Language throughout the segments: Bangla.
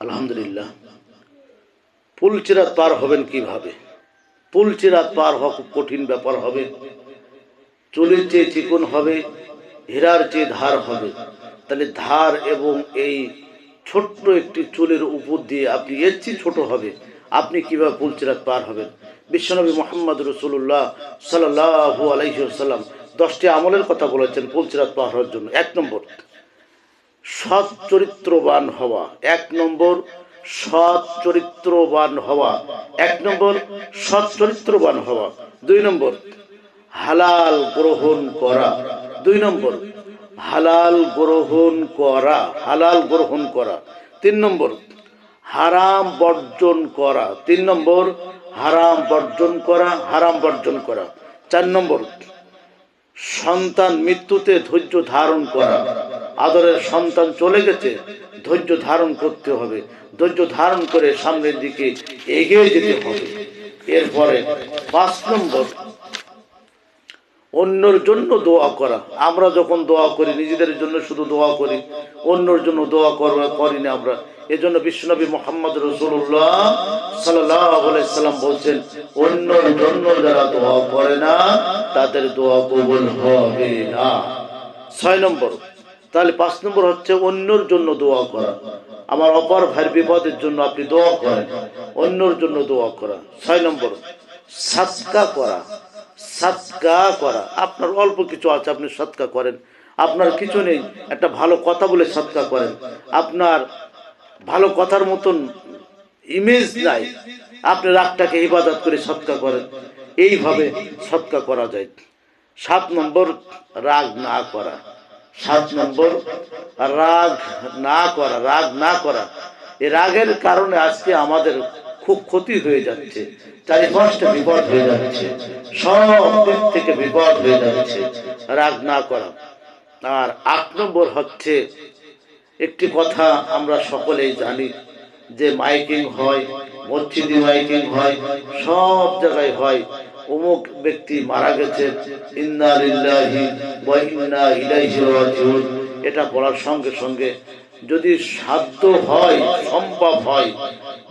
আলহামদুলিল্লাহ। পুলচিরাত পার হবেন কীভাবে? পুলচিরাত পার হওয়া খুব কঠিন ব্যাপার হবে। চুলের চেয়ে চিকন হবে, হীরার চেয়ে ধার হবে। তাহলে ধার এবং এই ছোট্ট একটি চুলের উপর দিয়ে আপনি এর চেয়ে ছোটো হবে। আপনি কীভাবে পুলচিরাত পার হবেন? বিশ্বনবী মোহাম্মদ রসুল্লাহ সাল্লাহ আলাইসাল্লাম দশটি আমলের কথা বলেছেন পুলচিরাত পার হওয়ার জন্য। এক নম্বর সৎ চরিত্রবান হওয়া। এক নম্বর, সৎ চরিত্রবান হওয়া। এক নম্বর, সৎ চরিত্রবান হওয়া। দুই নম্বর, হালাল গ্রহণ করা। দুই নম্বর, হালাল গ্রহণ করা। হালাল গ্রহণ করা। তিন নম্বর, হারাম বর্জন করা। তিন নম্বর, হারাম বর্জন করা, হারাম বর্জন করা। চার নম্বর, সন্তান মৃত্যুতে ধৈর্য ধারণ করা। আদরের সন্তান চলে গেছে, ধৈর্য ধারণ করতে হবে। ধৈর্য ধারণ করে সামনের দিকে এগিয়ে যেতে হবে। এরপরে পাঁচ নম্বর, অন্যর জন্য দোয়া করা। আমরা যখন দোয়া করি, নিজেদের জন্য শুধু দোয়া করি, অন্যর জন্য দোয়া করি না আমরা। এজন্য বিশ্বনবী মোহাম্মদ রসুল্লাহ সাল্লাম বলছেন, অন্যর জন্য যারা দোয়া করে না, তাদের দোয়া কবুল হবে না। ছয় নম্বর তাহলে পাঁচ নম্বর হচ্ছে অন্যর জন্য দোয়া করা। আমার অপর ভাইয়ের বিপদের জন্য আপনি দোয়া করেন, অন্যর জন্য দোয়া করা। ছয় নম্বর সাতকা করা সাতকা করা। আপনার অল্প কিছু আছে, আপনি সৎকা করেন। আপনার কিছু নেই, একটা ভালো কথা বলে সৎকা করেন। আপনার ভালো কথার মতন ইমেজ নাই, আপনি রাগটাকে ইবাদত করে সৎকা করেন। এইভাবে সৎকা করা যায়। সাত নম্বর, রাগ না করা। সাত নম্বর, রাগ না করা, রাগ না করা। এই রাগের কারণে আজকে আমাদের খুব ক্ষতি হয়ে যাচ্ছে। চারিপাশটা বিপদ হয়ে যাচ্ছে। সব দিক থেকে বিপদ হয়ে যাচ্ছে। রাগ না করা। আর আট নম্বর হচ্ছে, একটি কথা আমরা সকলেই জানি, যে মাইকিং হয়, মসজিদে মাইকিং হয়, সব জায়গায় হয়। অমুক ব্যক্তি মারা গেছে। এটা পড়ার সঙ্গে সঙ্গে যদি সাধ্য হয়, সম্ভব হয়,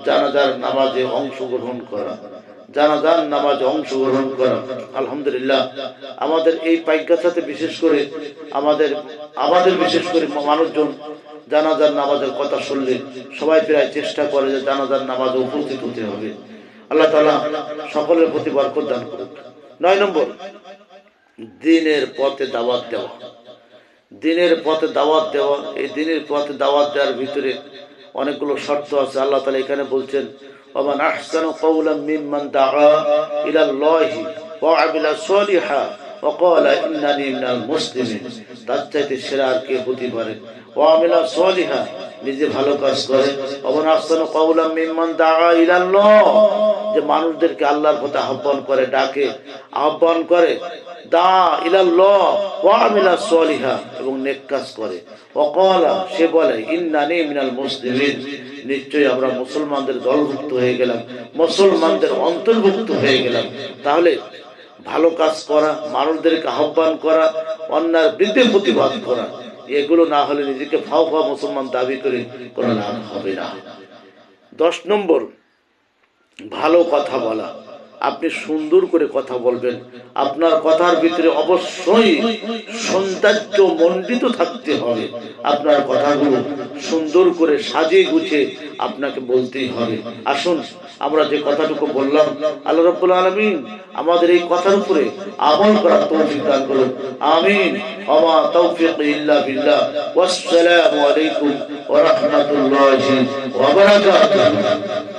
জানাজার নামাজে অংশগ্রহণ করা, জানাজার নামাজে অংশগ্রহণ করা। আলহামদুলিল্লাহ, আমাদের এই পাইকাছাতে বিশেষ করে আমাদের আমাদের বিশেষ করে মানুষজন জানাজার নামাজের কথা শুনলে সবাই প্রায় চেষ্টা করে যে জানাজার নামাজে উপস্থিত হতে হবে। আল্লাহ তালা সকলের প্রতি বরকত দান করুক। নয় নম্বর, দিনের পথে দাওয়াত দেওয়া। দিনের পথে দাওয়াত দেওয়া, এই দিনের পথে দাওয়াত দেওয়ার ভিতরে অনেকগুলো শর্ত আছে। আল্লাহ তালা এখানে বলছেন, ওমান আহসানু কওলাম মিম্মান দাআ লহি ওয়া আমিলা সলিহা। চাইতে সেরা আর কে হতে পারে? সলিহা, নিজে ভালো কাজ করে। কওলাম দাআ যে মানুষদেরকে আল্লাহর পথে আহ্বান করে, ডাকে, আহ্বান করে দা ইলাল্লাহ সলিহা। এবং নেক কাজ করে। ওয়াকালা, সে বলে, ইন্নানি মিনাল মুসলিমিন। নিশ্চয়ই আমরা মুসলমানদের দলভুক্ত হয়ে গেলাম, মুসলমানদের অন্তর্ভুক্ত হয়ে গেলাম। তাহলে ভালো কাজ করা, মানুষদেরকে আহ্বান করা অন্যার বৃদ্ধি প্রতিবাদ করা, এগুলো না হলে নিজেকে ফাও ফাও মুসলমান দাবি করে কোনো লাভ হবে না। দশ নম্বর, ভালো কথা বলা। আপনি সুন্দর করে কথা বলবেন। আপনার কথার ভিতরে অবশ্যই সৌন্দর্য মণ্ডিত থাকতে হবে। আপনার কথাগুলো সুন্দর করে সাজিয়ে গুছে আপনাকে বলতেই হবে। আসুন, আমরা যে কথাটুকু বললাম, আল্লাহ রব্বুল আলমিন আমাদের এই কথার উপরে আমল করার তৌফিক দান করুন। আমিন। আমা তৌফিক ইল্লা বিল্লাহ। ওয়াসসালামু আলাইকুম ওয়া রাহমাতুল্লাহি ওয়া বারাকাতুহু।